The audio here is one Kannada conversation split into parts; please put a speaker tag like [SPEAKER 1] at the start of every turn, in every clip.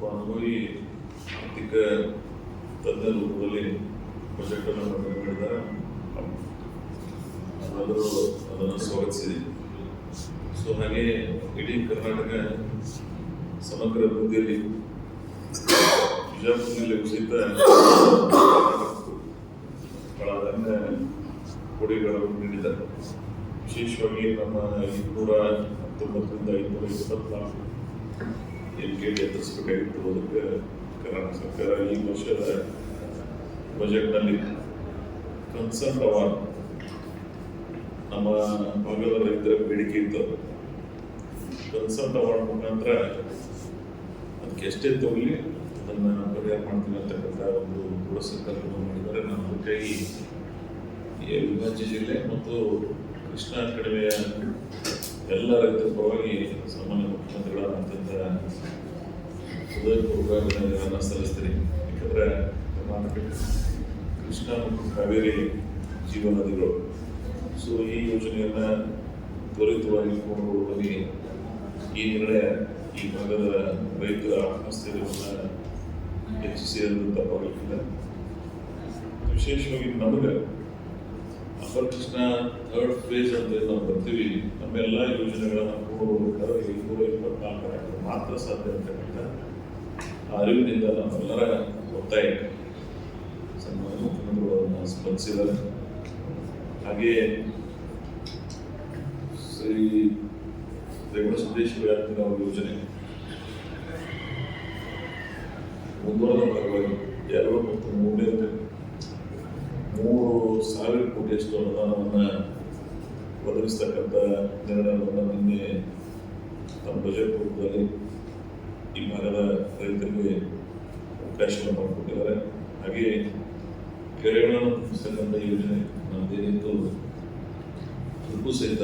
[SPEAKER 1] ಒಬ್ಬ ಆರ್ಥಿಕ ತಜ್ಞರ ರೂಪದಲ್ಲಿ ಬಜೆಟನ್ನು ಮಂಡನೆ ಮಾಡಿದ್ದಾರೆ ಅದನ್ನು ಸ್ವಾಗತಿಸಿದ್ದೀವಿ ಸೊ ಹಾಗೆ ಇಡೀ ಕರ್ನಾಟಕ ಸಮಗ್ರ ಅಭಿವೃದ್ಧಿಯಲ್ಲಿ ಬಿಜಾಪುರದಲ್ಲಿ ಉಚಿತ ಬಹಳ ಕೊಡುಗೆಗಳನ್ನು ನೀಡಿದ್ದಾರೆ. ವಿಶೇಷವಾಗಿ ನಮ್ಮ ಇನ್ನೂರ ಹತ್ತೊಂಬತ್ತರಿಂದ ಐನೂರ ಇಪ್ಪತ್ನಾಲ್ಕು ಎಲ್ ಕೆ ಡಿ ಎತ್ತರಿಸಬೇಕಾಗಿತ್ತು ಅದಕ್ಕೆ ಕರ್ನಾಟಕ ಸರ್ಕಾರ ಈ ವರ್ಷದ ಬಜೆಟ್ನಲ್ಲಿ ಕನ್ಸರ್ನ್ ಅವಾರ್ಡ್ ನಮ್ಮ ಭಾಗದ ರೈತರ ಬೇಡಿಕೆ ಇತ್ತು. ಕನ್ಸರ್ಟ್ ಅವಾರ್ಡ್ ಮುಖಾಂತರ ಅದಕ್ಕೆ ಎಷ್ಟೇ ತಗೊಳ್ಳಿ ಅದನ್ನು ಪರಿಹಾರ ಮಾಡ್ತೀವಿ ಅಂತಕ್ಕಂಥ ಒಂದು ದೃಢ ಸಂಕಲ್ಪವನ್ನು ಮಾಡಿದರೆ ನಾನು ಅದಕ್ಕಾಗಿ ಅವಿಭಾಜ್ಯ ಜಿಲ್ಲೆ ಮತ್ತು ಕೃಷ್ಣಾ ಕಣಿವೆಯ ಎಲ್ಲ ರೈತರ ಪರವಾಗಿ ಸಾಮಾನ್ಯ ಮುಖ್ಯಮಂತ್ರಿಗಳ ಅತ್ಯಂತ ಹೃದಯಪೂರ್ವಕ ಸಲ್ಲಿಸ್ತೀನಿ. ಯಾಕಂದರೆ ಕೃಷ್ಣ ಮತ್ತು ಕಾವೇರಿ ಜೀವ ನದಿಗಳು ಸೊ ಈ ಯೋಜನೆಯನ್ನು ತ್ವರಿತವಾಗಿ ಪೂರ್ಣಗೊಳ್ಳುವಲ್ಲಿ ಈ ನಿರ್ಣಯ ಈ ಭಾಗದ ರೈತರ ಆತ್ಮಸ್ಥೈರ್ಯವನ್ನು ಹೆಚ್ಚಿಸಿ ಅಂತ ತಪ್ಪಾಗಲಿಕ್ಕಿಲ್ಲ ವಿಶೇಷವಾಗಿ ನಮಗೆ ಕೃಷ್ಣ ಥರ್ಡ್ ಫೇಸ್ ಅಂತ ನಾವು ಬರ್ತೀವಿ. ನಮ್ಮೆಲ್ಲ ಯೋಜನೆಗಳನ್ನು ಪೂರ್ಣಗೊಳ್ಬೇಕಾದ್ರೆ ಇನ್ನೂರ ಇಪ್ಪತ್ನಾಲ್ಕು ಹಾಕಿದ್ರೆ ಮಾತ್ರ ಸಾಧ್ಯ ಅಂತಕ್ಕಂಥ ಅರಿವಿನಿಂದ ನಮ್ಮೆಲ್ಲರ ಒತ್ತಾಯ ಸನ್ಮಾನ್ಯ ಮುಖ್ಯಮಂತ್ರಿಗಳು ಅದನ್ನು ಸ್ಪಂದಿಸಿದ್ದಾರೆ. ಹಾಗೆ ಶ್ರೀ ರೇವಣ ಸಿದ್ದೇಶ್ವರ ವ್ಯಾಪ್ತಿ ಅವರ ಯೋಜನೆ ಮುಂದುವರೆದ ಭಾಗವಾಗಿ ಎರಡು ಮತ್ತು ಮೂರನೇ ಮೂರು ಸಾವಿರ ಕೋಟಿಯಷ್ಟು ಅನುದಾನವನ್ನು ಒದಗಿಸ್ತಕ್ಕಂಥ ನಿರ್ಣಯವನ್ನು ನಿನ್ನೆ ತಮ್ಮ ಬಜೆಟ್ ರೂಪದಲ್ಲಿ ಈ ಭಾಗದ ರೈತರಿಗೆ ಅವಕಾಶವನ್ನು ಮಾಡಿಕೊಟ್ಟಿದ್ದಾರೆ. ಹಾಗೆ ಕೆರೆಗಳನ್ನು ತುಂಬಿಸ್ತಕ್ಕಂಥ ಯೋಜನೆ ನಮ್ಮದೇನಿತ್ತು ಅದಕ್ಕೂ ಸಹಿತ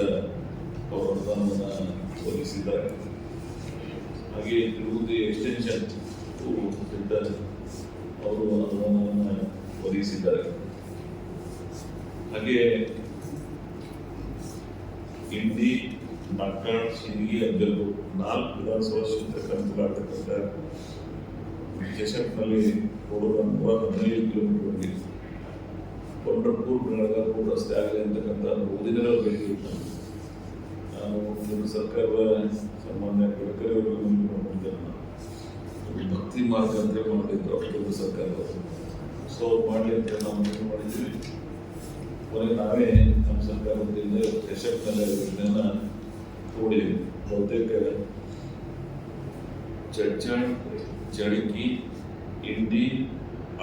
[SPEAKER 1] ಅವರು ಅನುದಾನವನ್ನು ಒದಗಿಸಿದ್ದಾರೆ. ಹಾಗೆ ತಿರುಪತಿ ಎಕ್ಸ್ಟೆನ್ಷನ್ ಅವರು ಅನುದಾನವನ್ನು ಒದಗಿಸಿದ್ದಾರೆ. ಹಾಗೆ ಹಿಂದಿ, ಮಕ್ಕಳ, ಸಿಂಗಿ ಅಂಜಲು ನಾಲ್ಕು ವಿಧಾನಸಭಾ ಕ್ಷೇತ್ರ ಅನುಕೂಲ ಕೊಡುವ ಕೊಡೂರ ನೂರ ಹದಿನೈದು ಕಿಲೋಮೀಟರ್ಗೆ ಪಂಡ್ರಪುರ್ ರೋಡ್ ರಸ್ತೆ ಆಗಲಿ ಅಂತಕ್ಕಂಥ ಓದಿದರೆ ಬೇಕು ನಾನು ಕೇಂದ್ರ ಸರ್ಕಾರದ ಸಾಮಾನ್ಯ ಗಡ್ಕರಿ ಭಕ್ತಿ ಮಾರ್ಗ ಅಂತ ಮಾಡಿದ್ರು ಕೇಂದ್ರ ಸರ್ಕಾರದವರು. ಸೊ ಮಾಡಲಿ ಅಂತ ನಾವು ಏನು ಮಾಡಿದ್ವಿ ಕೊನೆಗೆ ನಾವೇ ನಮ್ಮ ಸರ್ಕಾರ ವತಿಯಿಂದ ಕೆಶಪ್ನಲ್ಲಿ ಯೋಜನೆಯನ್ನ ತೋಡಿದ್ವಿ ಬಹುತೇಕ ಚಡ್ಚಣ್ ಚಡಕಿ ಇಂಡಿ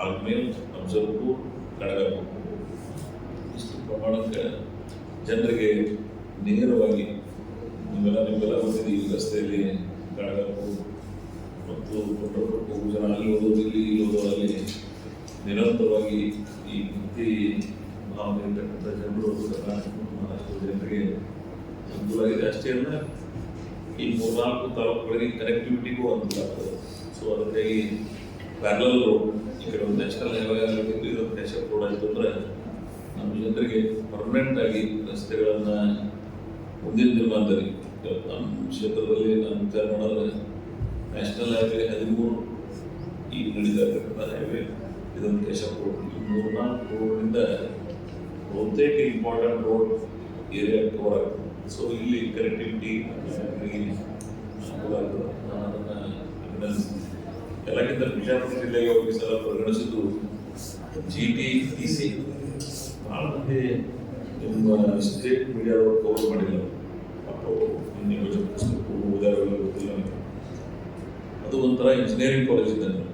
[SPEAKER 1] ಆಗ್ಮೇಲ್ ಅಫ್ಜಲ್ಪುರ್ ಕಡಗಪುರ್ ಇಷ್ಟು ಪ್ರಮಾಣಕ್ಕೆ ಜನರಿಗೆ ನೇರವಾಗಿ ನೀವೆಲ್ಲ ನಿಮ್ಮೆಲ್ಲ ಗೊತ್ತಿದೆ ಈ ರಸ್ತೆಯಲ್ಲಿ ಕಡಗಪುರ್ ಮತ್ತು ಹೋಗೋ ಜನ ಅಲ್ಲಿ ಓದೋದು ಇಲ್ಲಿ ಇಲ್ಲಿ ಓದೋದು ಅಲ್ಲಿ ನಿರಂತರವಾಗಿ ಈ ಭಕ್ತಿ ಭಾವನೆ ಇರ್ತಕ್ಕಂಥ ಜನರು ಜನರಿಗೆ ಅನುಕೂಲ ಆಗಿದೆ ಅಷ್ಟೇ ಅಲ್ಲ, ಈ ಮೂರ್ನಾಲ್ಕು ತಾಲೂಕುಗಳಿಗೆ ಕನೆಕ್ಟಿವಿಟಿಗೂ ಅನುಕೂಲ ಆಗ್ತದೆ ಸೊ ಅದಕ್ಕಾಗಿ ಪ್ಯಾರಲಲ್ ರೋಡ್ ಈ ಕಡೆ ಒಂದು ನ್ಯಾಷನಲ್ ಹೈವೇ ಆಗಬೇಕು ಇದೊಂದು ನ್ಯಾಷನಲ್ ರೋಡ್ ಆಯಿತು ಅಂದರೆ ನಮ್ಮ ಜನರಿಗೆ ಪರ್ಮನೆಂಟ್ ಆಗಿ ರಸ್ತೆಗಳನ್ನು ಮುಂದಿನ ದಿನಮಾನದಲ್ಲಿ ನಮ್ಮ ಕ್ಷೇತ್ರದಲ್ಲಿ ನಾನು ವಿಚಾರ ಮಾಡಿದ್ರೆ ನ್ಯಾಷನಲ್ ಹೈವೇ ಹದಿಮೂರು ಈ ನಡೀತಾ ಇರ್ತಕ್ಕಂಥ ಹೈವೇ ಇದೊಂದು ಕೇಶವ ರೋಡ್ ಮೂರು ನಾಲ್ಕು ರೋಡ್ನಿಂದ ಬಹುತೇಕ ಇಂಪಾರ್ಟೆಂಟ್ ರೋಡ್ ಏರಿಯಾ ಕವರ್ ಆಗ್ತದೆ ಸೊ ಇಲ್ಲಿ ಕನೆಕ್ಟಿವಿಟಿ ಅನುಕೂಲ ಆಗ್ತದೆ ನಾನು ಅದನ್ನು ಅಭಿನಂದಿಸ್ತೀನಿ ಎಲ್ಲಕ್ಕಿಂತ ಬಿಜಾಪುರ ಜಿಲ್ಲೆಗೆ ಹೋಗಿ ಸಲ ಪರಿಗಣಿಸಿದ್ದು ಜಿ ಟಿ ಟಿ ಸಿ ಭಾಳ ಮಂದಿ ನಿಮ್ಮ ಸ್ಟೇಟ್ ಮೀಡಿಯಾದವರು ಕವರ್ ಮಾಡಿಲ್ಲ. ಪಾಪ ಇನ್ನು ಯೋಜನೆ ಪುಸ್ತಕಕ್ಕೂ ಓದಾರಲ್ಲ ಗೊತ್ತಿಲ್ಲ ನನಗೆ. ಅದು ಒಂಥರ ಇಂಜಿನಿಯರಿಂಗ್ ಕಾಲೇಜ್ ಇದ್ದಂಗೆ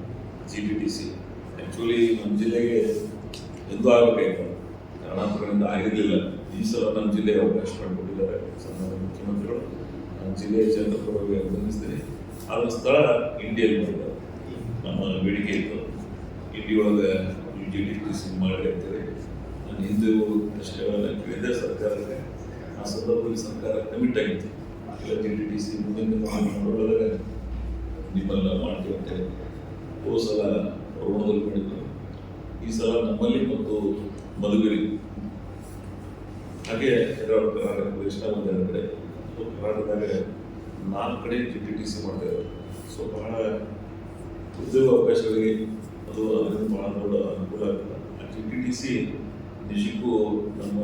[SPEAKER 1] G T T C actually ನಮ್ಮ ಜಿಲ್ಲೆಗೆ ಎಂದೂ ಆಗಬೇಕಾಯ್ತು ಕಾರಣಾಂತರಗಳಿಂದ ಆಗಿರಲಿಲ್ಲ. ಈ ಸಲ ನಮ್ಮ ಜಿಲ್ಲೆಗೆ ಅವಕಾಶ ಮಾಡಿಕೊಟ್ಟಿದ್ದಾರೆ. ಸನ್ಮಾನ್ಯ ಮುಖ್ಯಮಂತ್ರಿಗಳು. ನಮ್ಮ ಜಿಲ್ಲೆಯ ಜನರ ಪರವಾಗಿ ಆದ ಸ್ಥಳ ಇಂಡಿಯಲ್ಲಿ ಮಾಡಿದ್ದಾರೆ ನಮ್ಮ ಬೇಡಿಕೆ ಇತ್ತು. ಇಂಡಿಯೊಳಗೆ ಟಿ ಸಿ ಮಾಡಿ ಅಂತೇಳಿ ನಾನು ಹಿಂದೆ ಪ್ರಶ್ನೆಗಳನ್ನು ಕೇಳಿದೆ ಸರ್ಕಾರಕ್ಕೆ ಆ ಸಂದರ್ಭದಲ್ಲಿ ಸರ್ಕಾರ ಕಮಿಟ್ ಆಗಿತ್ತು. ಇಲ್ಲ ಜಿ ಡಿ ಟಿ ಸಿ ಮುಂದಿನ ನೋಡೋದಾಗ ನಿಮ್ಮೆಲ್ಲ ಮಾಡ್ತೀವಿ ಅಂತೇಳಿ ಹೋದ ಸಲ ರೋಣದಲ್ಲಿ ಮಾಡಿದ್ರು ಈ ಸಲ ನಮ್ಮಲ್ಲಿ ಮತ್ತು ಮಧುಗಿರಿ ಹಾಗೆ ಎರಡು ಕಡೆ. ಸೊ ಕರ್ನಾಟಕದಾಗ ನಾಲ್ಕು ಕಡೆ ಜಿ ಟಿ ಟಿ ಸಿ ಮಾಡ್ತಾ ಇದ್ದಾರೆ. ಸೊ ಬಹಳ ಉದ್ಯೋಗ ಅವಕಾಶಗಳಿಗೆ ಅದು ಅದರಿಂದ ಬಹಳ ದೊಡ್ಡ ಅನುಕೂಲ ಆಗ್ತದೆ. ಆ ಜಿ ಟಿ ಟಿ ಸಿ ನಿಜಕ್ಕೂ ನಮ್ಮ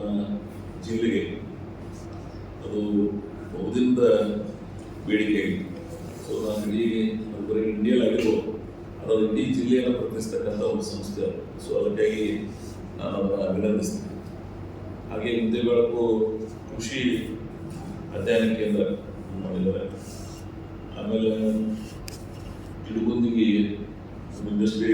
[SPEAKER 1] ಜಿಲ್ಲೆಗೆ ಅದು ಬಹುದಿನದ ಬೇಡಿಕೆ ಆಗಿತ್ತು ಸೊ ನಾನು ಇಡೀ ಬರೀ ಇಂಡಿಯಲ್ ಆಗಿರ್ಬೋದು ಅದು ಇಡೀ ಜಿಲ್ಲೆಯನ್ನು ಪ್ರತಿನಿಸ್ತಕ್ಕಂಥ ಒಂದು ಸಂಸ್ಥೆ ಸೊ ಅದಕ್ಕಾಗಿ ನಾನು ಅಭಿನಂದಿಸ್ತೀನಿ. ಹಾಗೆ ಮುಂದೆ ಬೆಳಕು ಕೃಷಿ ಅಧ್ಯಯನ ಕೇಂದ್ರ ಮಾಡಿದ್ದಾರೆ. ಆಮೇಲೆ ಇಡಗುಂದಿಗೆ ಇಂಡಸ್ಟ್ರಿ